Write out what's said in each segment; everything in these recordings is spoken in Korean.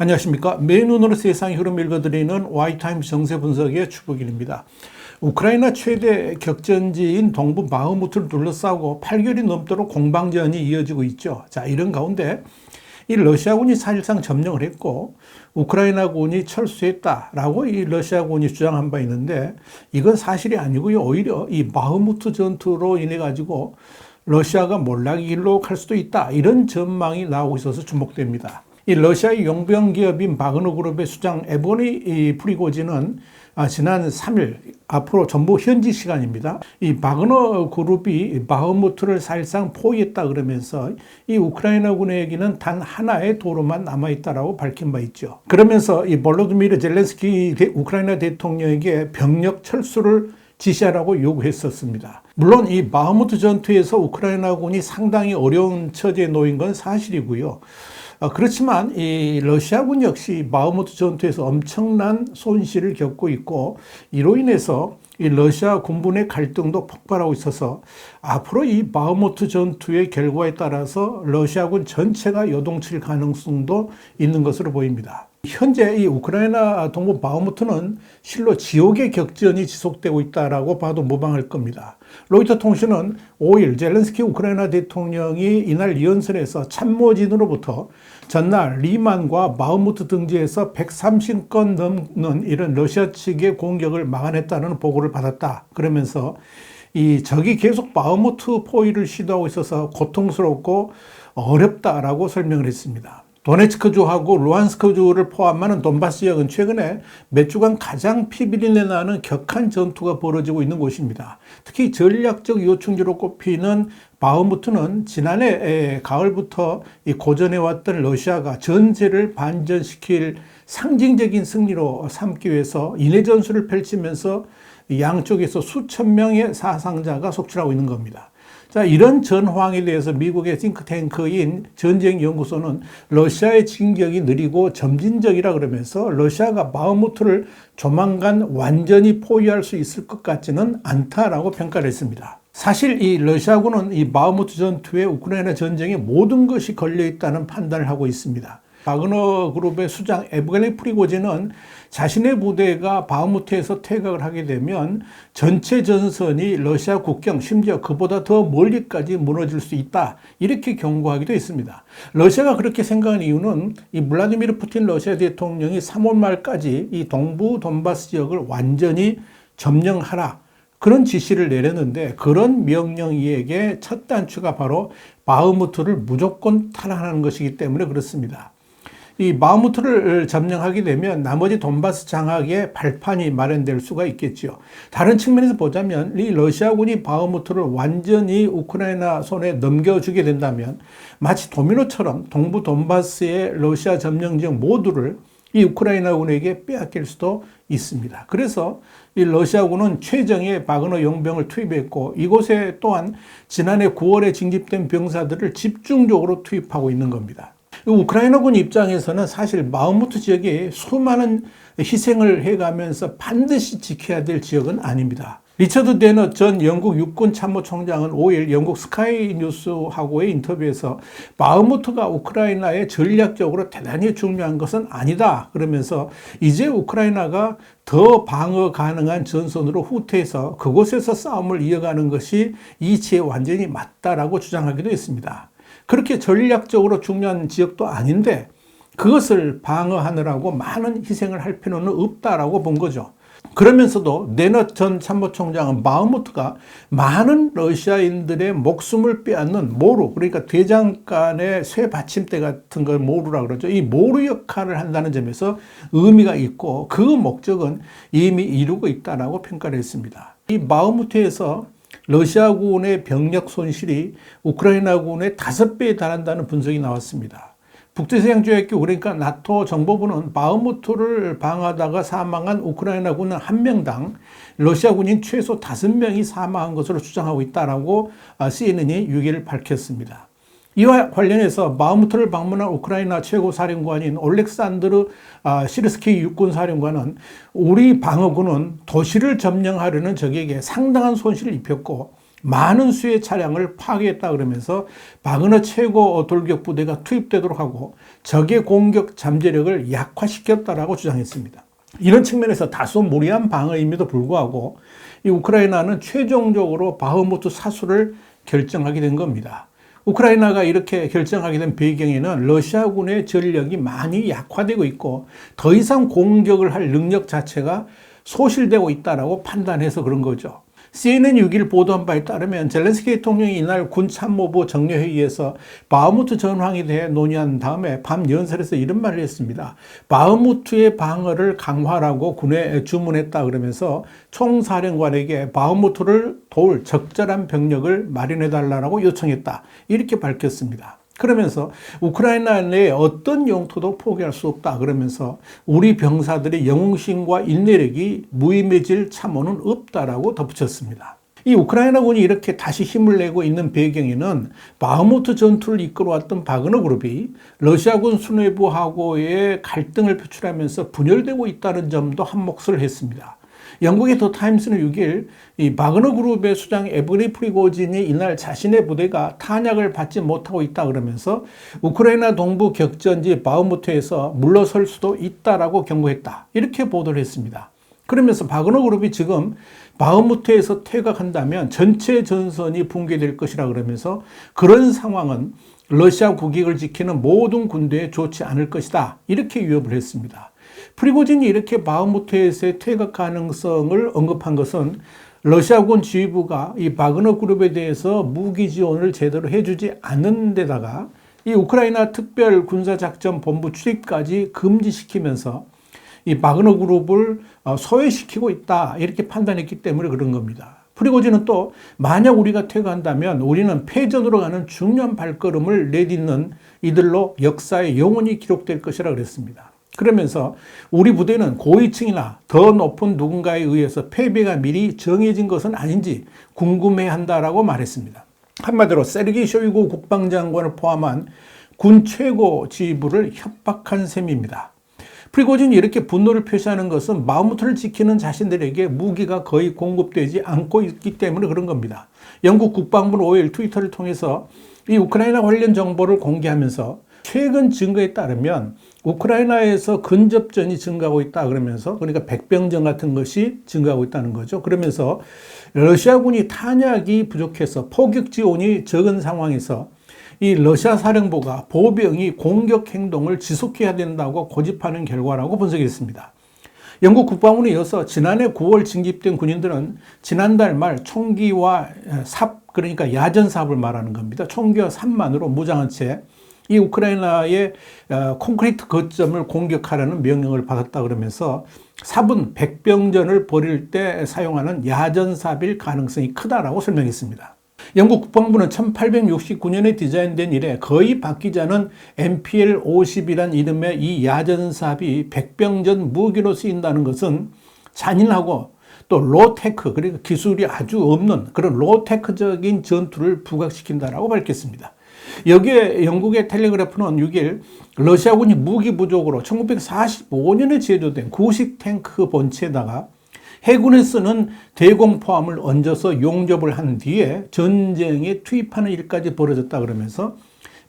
안녕하십니까. 맨눈으로 세상 흐름 읽어드리는 와이타임 정세 분석의 추복일입니다. 우크라이나 최대 격전지인 동부 바흐무트를 둘러싸고 8개월이 넘도록 공방전이 이어지고 있죠. 자, 이런 가운데 이 러시아군이 사실상 점령을 했고 우크라이나군이 철수했다라고 이 러시아군이 주장한 바 있는데 이건 사실이 아니고요. 오히려 이 바흐무트 전투로 인해 가지고 러시아가 몰락의 길로 갈 수도 있다. 이런 전망이 나오고 있어서 주목됩니다. 이 러시아의 용병 기업인 바그너 그룹의 수장 에보니 프리고진은 아, 지난 3일 앞으로 전부 현지 시간입니다. 이 바그너 그룹이 바흐무트를 사실상 포위했다 그러면서 이 우크라이나군에게는 단 하나의 도로만 남아 있다라고 밝힌 바 있죠. 그러면서 이 볼로드미르 젤렌스키 우크라이나 대통령에게 병력 철수를 지시하라고 요구했었습니다. 물론 이 바흐무트 전투에서 우크라이나군이 상당히 어려운 처지에 놓인 건 사실이고요. 어, 그렇지만 이 러시아군 역시 바흐무트 전투에서 엄청난 손실을 겪고 있고 이로 인해서 이 러시아 군부의 갈등도 폭발하고 있어서 앞으로 이 바흐무트 전투의 결과에 따라서 러시아군 전체가 요동칠 가능성도 있는 것으로 보입니다. 현재 이 우크라이나 동부 바흐무트는 실로 지옥의 격전이 지속되고 있다라고 봐도 무방할 겁니다. 로이터 통신은 5일 젤렌스키 우크라이나 대통령이 이날 연설에서 참모진으로부터 전날 리만과 바흐무트 등지에서 130건 넘는 이런 러시아 측의 공격을 막아냈다는 보고를 받았다. 그러면서 이 적이 계속 바흐무트 포위를 시도하고 있어서 고통스럽고 어렵다라고 설명을 했습니다. 도네츠크주하고 루안스크주를 포함하는 돈바스 지역은 최근에 몇 주간 가장 피비린내 나는 격한 전투가 벌어지고 있는 곳입니다. 특히 전략적 요충지로 꼽히는 바흐무트는 지난해 가을부터 고전해왔던 러시아가 전제를 반전시킬 상징적인 승리로 삼기 위해서 인해 전술을 펼치면서 양쪽에서 수천 명의 사상자가 속출하고 있는 겁니다. 자, 이런 전황에 대해서 미국의 싱크탱크인 전쟁연구소는 러시아의 진격이 느리고 점진적이라 그러면서 러시아가 바흐무트를 조만간 완전히 포위할 수 있을 것 같지는 않다라고 평가를 했습니다. 사실 이 러시아군은 이 바흐무트 전투에 우크라이나 전쟁에 모든 것이 걸려 있다는 판단을 하고 있습니다. 바그너 그룹의 수장 에브게니 프리고진은 자신의 부대가 바흐무트에서 퇴각을 하게 되면 전체 전선이 러시아 국경 심지어 그보다 더 멀리까지 무너질 수 있다 이렇게 경고하기도 했습니다. 러시아가 그렇게 생각한 이유는 이 블라디미르 푸틴 러시아 대통령이 3월 말까지 이 동부 돈바스 지역을 완전히 점령하라 그런 지시를 내렸는데 그런 명령 이에게 첫 단추가 바로 바흐무트를 무조건 탈환하는 것이기 때문에 그렇습니다. 이 바흐무트를 점령하게 되면 나머지 돈바스 장악의 발판이 마련될 수가 있겠죠. 다른 측면에서 보자면 이 러시아군이 바흐무트를 완전히 우크라이나 손에 넘겨주게 된다면 마치 도미노처럼 동부 돈바스의 러시아 점령 지역 모두를 이 우크라이나군에게 빼앗길 수도 있습니다. 그래서 이 러시아군은 최정예 바그너 용병을 투입했고 이곳에 또한 지난해 9월에 징집된 병사들을 집중적으로 투입하고 있는 겁니다. 우크라이나군 입장에서는 사실 마음무트 지역에 수많은 희생을 해가면서 반드시 지켜야 될 지역은 아닙니다. 리처드 데너 전 영국 육군 참모총장은 5일 영국 스카이 뉴스하고의 인터뷰에서 바흐무트가 우크라이나에 전략적으로 대단히 중요한 것은 아니다. 그러면서 이제 우크라이나가 더 방어 가능한 전선으로 후퇴해서 그곳에서 싸움을 이어가는 것이 이치에 완전히 맞다라고 주장하기도 했습니다. 그렇게 전략적으로 중요한 지역도 아닌데 그것을 방어하느라고 많은 희생을 할 필요는 없다라고 본 거죠. 그러면서도 네너 전 참모총장은 마흐무트가 많은 러시아인들의 목숨을 빼앗는 모루, 그러니까 대장간의 쇠 받침대 같은 걸 모루라 그러죠. 이 모루 역할을 한다는 점에서 의미가 있고 그 목적은 이미 이루고 있다라고 평가를 했습니다. 이 마흐무트에서 러시아군의 병력 손실이 우크라이나군의 다섯 배에 달한다는 분석이 나왔습니다. 북대서양조약교 그러니까 나토 정보부는 바흐무트를 방하다가 사망한 우크라이나군은 한 명당 러시아군인 최소 다섯 명이 사망한 것으로 주장하고 있다라고 CNN이 6일 밝혔습니다. 이와 관련해서 바흐무트를 방문한 우크라이나 최고 사령관인 올렉산드르 아, 시르스키 육군 사령관은 우리 방어군은 도시를 점령하려는 적에게 상당한 손실을 입혔고 많은 수의 차량을 파괴했다 그러면서 바그너 최고 돌격 부대가 투입되도록 하고 적의 공격 잠재력을 약화시켰다라고 주장했습니다. 이런 측면에서 다소 무리한 방어임에도 불구하고 이 우크라이나는 최종적으로 바흐무트 사수를 결정하게 된 겁니다. 우크라이나가 이렇게 결정하게 된 배경에는 러시아군의 전력이 많이 약화되고 있고 더 이상 공격을 할 능력 자체가 소실되고 있다라고 판단해서 그런 거죠. CNN 6일 보도한 바에 따르면 젤렌스키 대통령이 이날 군 참모부 정례회의에서 바흐무트 전황에 대해 논의한 다음에 밤 연설에서 이런 말을 했습니다. 바흐무트의 방어를 강화하라고 군에 주문했다 그러면서 총사령관에게 바흐무트를 도울 적절한 병력을 마련해 달라고 요청했다. 이렇게 밝혔습니다. 그러면서 우크라이나 내에 어떤 영토도 포기할 수 없다 그러면서 우리 병사들의 영웅심과 인내력이 무의미해질 참호는 없다라고 덧붙였습니다. 이 우크라이나군이 이렇게 다시 힘을 내고 있는 배경에는 바흐무트 전투를 이끌어왔던 바그너 그룹이 러시아군 수뇌부하고의 갈등을 표출하면서 분열되고 있다는 점도 한몫을 했습니다. 영국의 더 타임스는 6일 이 바그너 그룹의 수장 에브리 프리고진이 이날 자신의 부대가 탄약을 받지 못하고 있다 그러면서 우크라이나 동부 격전지 바흐무트에서 물러설 수도 있다라고 경고했다. 이렇게 보도를 했습니다. 그러면서 바그너 그룹이 지금 바흐무트에서 퇴각한다면 전체 전선이 붕괴될 것이라 그러면서 그런 상황은 러시아 국익을 지키는 모든 군대에 좋지 않을 것이다. 이렇게 위협을 했습니다. 프리고진이 이렇게 바흐무트에서의 퇴각 가능성을 언급한 것은 러시아군 지휘부가 이 바그너 그룹에 대해서 무기 지원을 제대로 해주지 않는 데다가 이 우크라이나 특별 군사작전 본부 출입까지 금지시키면서 이 바그너 그룹을 어, 소외시키고 있다 이렇게 판단했기 때문에 그런 겁니다. 프리고진은 또 만약 우리가 퇴거한다면 우리는 패전으로 가는 중요한 발걸음을 내딛는 이들로 역사에 영원히 기록될 것이라 그랬습니다. 그러면서 우리 부대는 고위층이나 더 높은 누군가에 의해서 패배가 미리 정해진 것은 아닌지 궁금해 한다라고 말했습니다. 한마디로 세르기 쇼이구 국방장관을 포함한 군 최고 지휘부를 협박한 셈입니다. 프리고진이 이렇게 분노를 표시하는 것은 마음부터를 지키는 자신들에게 무기가 거의 공급되지 않고 있기 때문에 그런 겁니다. 영국 국방부는 5일 트위터를 통해서 이 우크라이나 관련 정보를 공개하면서 최근 증거에 따르면 우크라이나에서 근접전이 증가하고 있다 그러면서 그러니까 백병전 같은 것이 증가하고 있다는 거죠. 그러면서 러시아군이 탄약이 부족해서 포격 지원이 적은 상황에서 이 러시아 사령부가 보병이 공격 행동을 지속해야 된다고 고집하는 결과라고 분석했습니다. 영국 국방부는 이어서 지난해 9월 징집된 군인들은 지난달 말 총기와 삽, 그러니까 야전 삽을 말하는 겁니다. 총기와 삽만으로 무장한 채 이 우크라이나의 어, 콘크리트 거점을 공격하라는 명령을 받았다 그러면서 사분 백병전을 벌일 때 사용하는 야전삽일 가능성이 크다라고 설명했습니다. 영국 국방부는 1869년에 디자인된 이래 거의 바뀌지 않은 MPL-50이란 이름의 이 야전삽이 백병전 무기로 쓰인다는 것은 잔인하고 또 로테크, 그러니까 기술이 아주 없는 그런 로테크적인 전투를 부각시킨다라고 밝혔습니다. 여기에 영국의 텔레그래프는 6일 러시아군이 무기 부족으로 1945년에 제조된 구식 탱크 본체에다가 해군에 쓰는 대공포함을 얹어서 용접을 한 뒤에 전쟁에 투입하는 일까지 벌어졌다 그러면서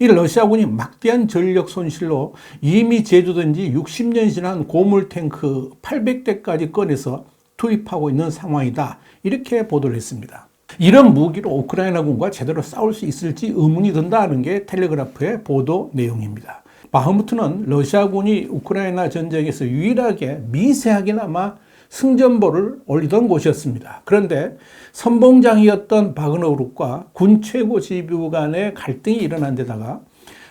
이 러시아군이 막대한 전력 손실로 이미 제조된 지 60년 지난 고물 탱크 800대까지 꺼내서 투입하고 있는 상황이다. 이렇게 보도를 했습니다. 이런 무기로 우크라이나군과 제대로 싸울 수 있을지 의문이 든다는 게 텔레그라프의 보도 내용입니다. 바흐무트는 러시아군이 우크라이나 전쟁에서 유일하게 미세하게나마 승전보를 올리던 곳이었습니다. 그런데 선봉장이었던 바그너 그룹과 군 최고 지휘부 간의 갈등이 일어난 데다가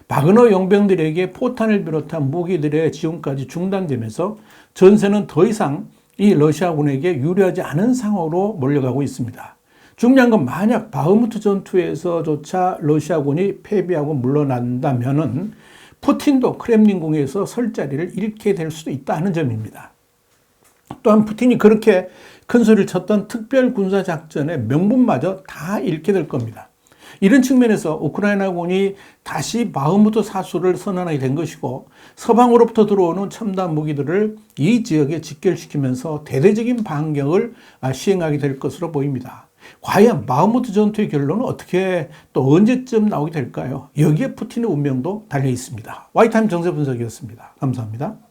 바그너 용병들에게 포탄을 비롯한 무기들의 지원까지 중단되면서 전세는 더 이상 이 러시아군에게 유리하지 않은 상황으로 몰려가고 있습니다. 중요한 건 만약 바흐무트 전투에서조차 러시아군이 패배하고 물러난다면은 푸틴도 크렘린궁에서 설 자리를 잃게 될 수도 있다는 점입니다. 또한 푸틴이 그렇게 큰 소리를 쳤던 특별 군사 작전의 명분마저 다 잃게 될 겁니다. 이런 측면에서 우크라이나군이 다시 바흐무트 사수를 선언하게 된 것이고 서방으로부터 들어오는 첨단 무기들을 이 지역에 직결시키면서 대대적인 반격을 아, 시행하게 될 것으로 보입니다. 과연 바흐무트 전투의 결론은 어떻게 또 언제쯤 나오게 될까요? 여기에 푸틴의 운명도 달려 있습니다. 와이타임 정세 분석이었습니다. 감사합니다.